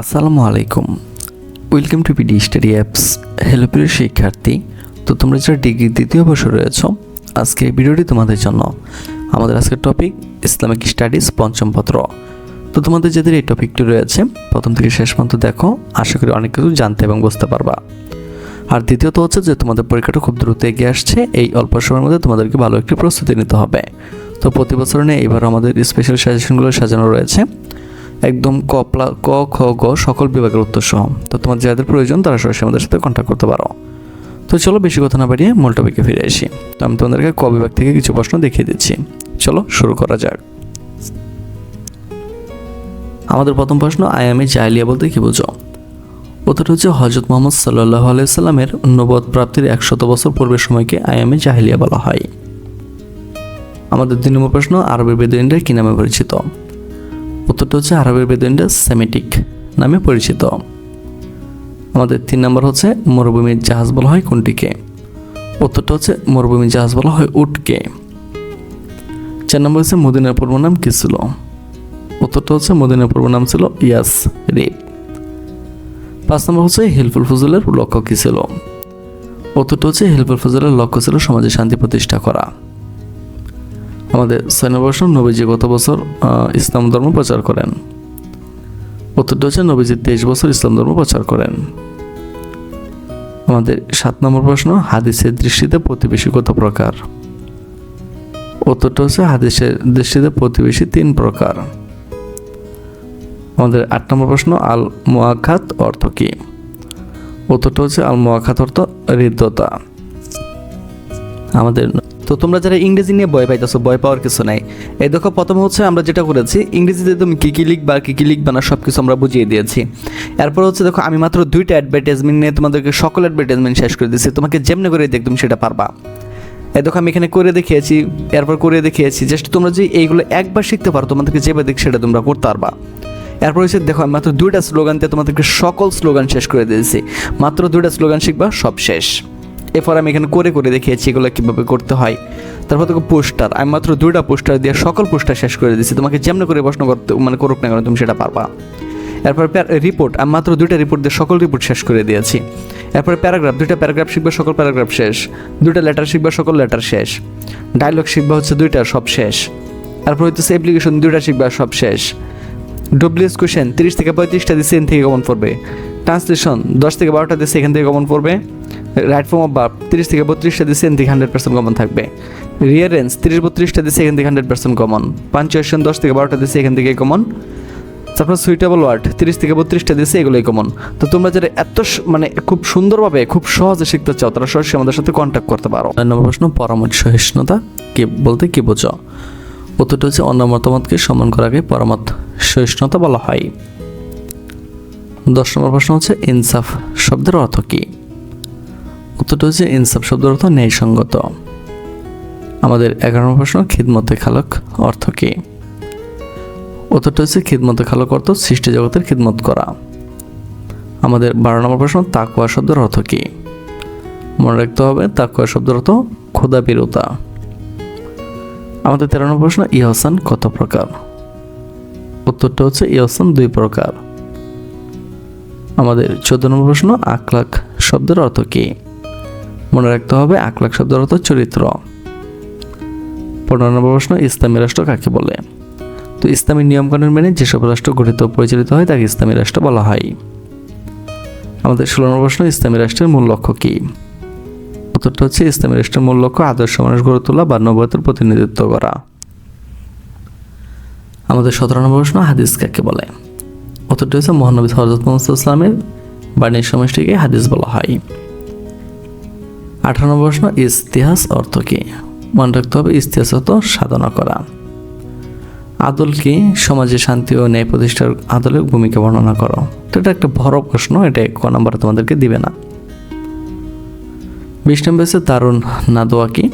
আসসালামু আলাইকুম। Welcome to PD study apps hello প্রিয় শিক্ষার্থী, তো তোমরা যারা ডিগ্রি দ্বিতীয় বছর রয়েছ, আজকে এই ভিডিওটি তোমাদের জন্য। আমাদের আজকের টপিক ইসলামিক স্টাডিজ পঞ্চম পত্র। তো তোমাদের যাদের এই টপিকটি রয়েছে, প্রথম থেকে শেষ পর্যন্ত দেখো, আশা করি অনেক কিছু জানতে এবং বুঝতে পারবা। আর দ্বিতীয়ত হচ্ছে যে তোমাদের পরীক্ষাটা খুব দ্রুত এগিয়ে আসছে, এই অল্প সময়ের মধ্যে তোমাদেরকে ভালো একটি প্রস্তুতি নিতে হবে। তো প্রতি বছর নিয়ে এবার আমাদের স্পেশাল সাজেশনগুলো সাজানো রয়েছে। একদম ক প্লা, ক, খ, গ সকল বিভাগের উত্তর সহ তো তোমার যাদের প্রয়োজন, তারা সরাসরি আমাদের সাথে কন্ট্যাক্ট করতে পারো। তো চলো বেশি কথা না বাড়িয়ে মূল টপিকে ফিরে আসি। তো আমি তোমাদেরকে ক বিভাগ থেকে কিছু প্রশ্ন দেখিয়ে দিচ্ছি। চলো শুরু করা যাক। আমাদের প্রথম প্রশ্ন আয়ামে জাহলিয়া বলতে কি বুঝো? উত্তরটা হচ্ছে হজরত মোহাম্মদ সাল্লাহ আলাইসাল্লামের নবদ প্রাপ্তির একশত বছর পূর্বের সময়কে আয়ামে জাহিলিয়া বলা হয়। আমাদের দুই নম্বর প্রশ্ন আরবের বেদুইনরা কি নামে পরিচিত? উত্তরটা হচ্ছে আরবের বেদুইনরা সেমেটিক নামে পরিচিত। আমাদের তিন নম্বর হচ্ছে মরুভূমির জাহাজ বলা হয় কোনটিকে? উত্তরটা হচ্ছে মরুভূমির জাহাজ বলা হয় উটকে। চার নম্বর হচ্ছে মদিনার পূর্ব নাম কি ছিল? উত্তরটা হচ্ছে মদিনার পূর্ব নাম ছিল ইয়াস রেপ পাঁচ নম্বর হচ্ছে হেলফুল ফজলের লক্ষ্য কী ছিল? উত্তরটা হচ্ছে হেলফুল ফজলের লক্ষ্য ছিল সমাজে শান্তি প্রতিষ্ঠা করা। আমাদের নম্বর নবীজি গত বছর ইসলাম ধর্ম প্রচার করেন। উত্তরটা হচ্ছে নবীজি তেইশ বছর ইসলাম ধর্ম প্রচার করেন। আমাদের সাত নম্বর প্রশ্ন, হাদিসের দৃষ্টিতে প্রতিবেশী কত প্রকার। উত্তরটা হচ্ছে হাদিসের দৃষ্টিতে প্রতিবেশী তিন প্রকার। আমাদের আট নম্বর প্রশ্ন আল মোয়াখাত অর্থ কি? উত্তরটা হচ্ছে আল মোয়াখাত অর্থ হৃদ্যতা। আমাদের তো তোমরা যারা ইংরেজি নিয়ে ভয় পাইতেছো, ভয় পাওয়ার কিছু নাই। এই দেখো, প্রথম হচ্ছে আমরা যেটা করেছি, ইংরেজিতে তুমি কী কী লিখবা কী কী লিখবা না সব কিছু আমরা বুঝিয়ে দিয়েছি। এরপর হচ্ছে দেখো, আমি মাত্র দুইটা অ্যাডভার্টাইজমেন্ট নিয়ে তোমাদেরকে সকল অ্যাডভার্টাইজমেন্ট শেষ করে দিয়েছি, তোমাকে যেমনি করে দেখ তুমি সেটা পারবা। এই দেখো, আমি এখানে করে দেখিয়েছি, এরপর করে দেখিয়েছি জাস্ট তোমরা যদি এইগুলো একবার শিখতে পারো, তোমাদেরকে যেভাবে দেখ সেটা তোমরা করতে পারবা। এরপর হচ্ছে দেখো, আমি মাত্র দুইটা স্লোগান দিয়ে তোমাদেরকে সকল স্লোগান শেষ করে দিয়েছি। মাত্র দুইটা স্লোগান শিখবা, সব শেষ। এরপর আমি এখানে করে করে দেখিয়েছি এগুলো কীভাবে করতে হয়। তারপর তোকে পোস্টার, আমি মাত্র দুইটা পোস্টার দিয়ে সকল পোস্টার শেষ করে দিয়েছি। তোমাকে যেমন করে প্রশ্ন করতে মানে করুক না কেন, তুমি সেটা পারবা। এরপর রিপোর্ট আমি মাত্র দুইটা রিপোর্ট দিয়ে সকল রিপোর্ট শেষ করে দিয়েছি। এরপরে প্যারাগ্রাফ দুইটা প্যারাগ্রাফ শিখবে, সকল প্যারাগ্রাফ শেষ। দুইটা লেটার শিখবে, সকল লেটার শেষ। ডায়লগ শিখবা, হচ্ছে দুইটা, সব শেষ। তারপর হচ্ছে অ্যাপ্লিকেশন দুইটা শিখবা, সব শেষ। ডব্লিউএস কোয়েশ্চেন তিরিশ থেকে পঁয়ত্রিশটা দিচ্ছে এখান থেকে কমন পড়বে। ট্রান্সলেশন দশ থেকে বারোটা দিচ্ছে এখান থেকে কমন পড়বে। রাইট ফর্ম অফ তিরিশ থেকে বত্রিশটা দিচ্ছে এখান থেকে হান্ড্রেড পার্সেন্ট কমন থাকবে। রিয়ারেন্স তিরিশ বত্রিশটা দিচ্ছে এখান থেকে হান্ড্রেড পার্সেন্ট কমন পাঞ্চুয়েশন দশ থেকে বারোটা দিচ্ছে এখান থেকে কমন তারপর সুইটেবল ওয়ার্ড তিরিশ থেকে বত্রিশটা দিচ্ছে এগুলোই কমন তো তোমরা যারা এত মানে খুব সুন্দরভাবে, খুব সহজে শিখতে চাও, তারা সরাসরি আমাদের সাথে কন্ট্যাক্ট করতে পারো। নম্বর প্রশ্ন, পরামর্শ সহিষ্ণুতা, কি বলতে কি বোঝো? উত্তরটা হচ্ছে, অন্য মতামতকে সম্মান করাকে পরামত সহিষ্ণুতা বলা হয়। দশ নম্বর প্রশ্ন হচ্ছে, ইনসাফ শব্দের অর্থ কি? উত্তরটা হচ্ছে ইনসাফ শব্দের অর্থ ন্যায়সঙ্গত। আমাদের এগারো নম্বর প্রশ্ন, খিদমতে খালক অর্থ কি? উত্তরটা হচ্ছে খিদমতে খালক অর্থ সৃষ্টি জগতের খিদমত করা। আমাদের বারো নম্বর প্রশ্ন তাকুয়া শব্দের অর্থ কি? মনে রাখতে হবে তাকুয়া শব্দের অর্থ ক্ষুদা বিরতা আমাদের তেরো নম্বর প্রশ্ন, ইহসান কত প্রকার? উত্তরটা হচ্ছে ইহসান দুই প্রকার। আমাদের চোদ্দ নম্বর প্রশ্ন আকলাক শব্দের অর্থ কি? মনে রাখতে হবে আকলাক শব্দের অর্থ চরিত্র। পনেরো নম্বর প্রশ্ন, ইসলামী রাষ্ট্র কাকে বলে? তো ইসলামী নিয়মকানুন মেনে যেসব রাষ্ট্র গঠিত পরিচালিত হয়, তাকে ইসলামী রাষ্ট্র বলা হয়। আমাদের ষোলো নম্বর প্রশ্ন, ইসলামী রাষ্ট্রের মূল লক্ষ্য কী? উত্তরটা হচ্ছে, ইসলামী রাষ্ট্রের মূল লক্ষ্য, আদর্শ মানুষ গড়ে তোলা বা নবতের প্রতিনিধিত্ব করা। আমাদের সতেরো নম্বর প্রশ্ন, হাদিস কাকে বলে? উত্তরটা হচ্ছে মহানবী হজরত মোহাম্মদ ইসলামের বাণীর সমষ্টিকে হাদিস বলা হয়। আঠারো প্রশ্ন, ইতিহাস অর্থ কী? মনে রাখতে হবে, ইতিহাস অর্থ সাধনা করা। আদল কি? সমাজে শান্তি ও ন্যায় প্রতিষ্ঠার আদলের ভূমিকা বর্ণনা করো। এটা একটা বড় প্রশ্ন, এটা ক নম্বরে তোমাদেরকে দিবে না। বিশ নম্বর হচ্ছে দারুণ নাদোয়া কি?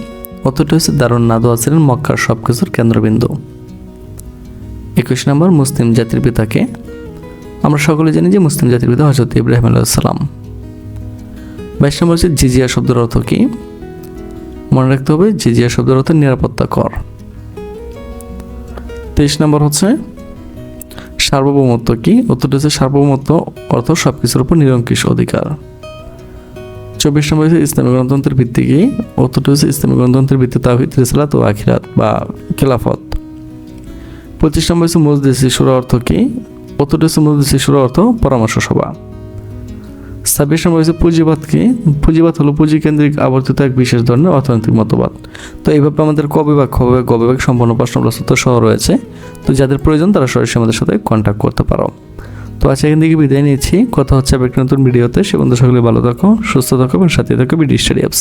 অতটা হচ্ছে দারুণ নাদোয়া ছিলেন মক্কার সব কিছুর কেন্দ্রবিন্দু। একুশ নম্বর, মুসলিম জাতির পিতাকে আমরা সকলে জানি যে মুসলিম জাতির পিতা হজরত ইব্রাহিম আলাইসাল্লাম বাইশ নম্বর হচ্ছে জিজিয়া শব্দের অর্থ কি? মনে রাখতে হবে জিজিয়া শব্দের অর্থ নিরাপত্তা কর। তেইশ নম্বর হচ্ছে সার্বভৌমত্ব কি? উত্তরটি হচ্ছে সার্বভৌমত্ব অর্থ সব কিছুর উপর নিরঙ্কুশ অধিকার। চব্বিশ নম্বর হচ্ছে ইসলামী গণতন্ত্রের ভিত্তি কি? উত্তরটি হচ্ছে ইসলামী গণতন্ত্রের ভিত্তি তাহিদ রিসালাত ও আখিরাত বা খেলাফত। পঁচিশ নম্বর হচ্ছে মজলিস শিশুর অর্থ কি? উত্তরটি হচ্ছে মজলিস শিশুর অর্থ পরামর্শ সভা। ছাব্বিশ নম্বর হচ্ছে পুঁজিবাদ কি? পুঁজিবাদ হলো পুঁজি কেন্দ্রিক আবর্তিত এক বিশেষ ধরনের অর্থনৈতিক মতবাদ। তো এইভাবে আমাদের ক বিভাগ, খ বিভাগ, গ বিভাগ সম্পূর্ণ প্রশ্ন প্রস্তুত সহ রয়েছে। তো যাদের প্রয়োজন তারা সরাসরি আমাদের সাথে কন্ট্যাক্ট করতে পারো। তো আজকে এখান থেকে বিদায় নিয়েছি। কথা হচ্ছে একটা নতুন ভিডিওতে। সে বন্ধু সকলে ভালো থাকো, সুস্থ থাকো এবং সাথে থাকো বিডি স্টাডি অ্যাপসে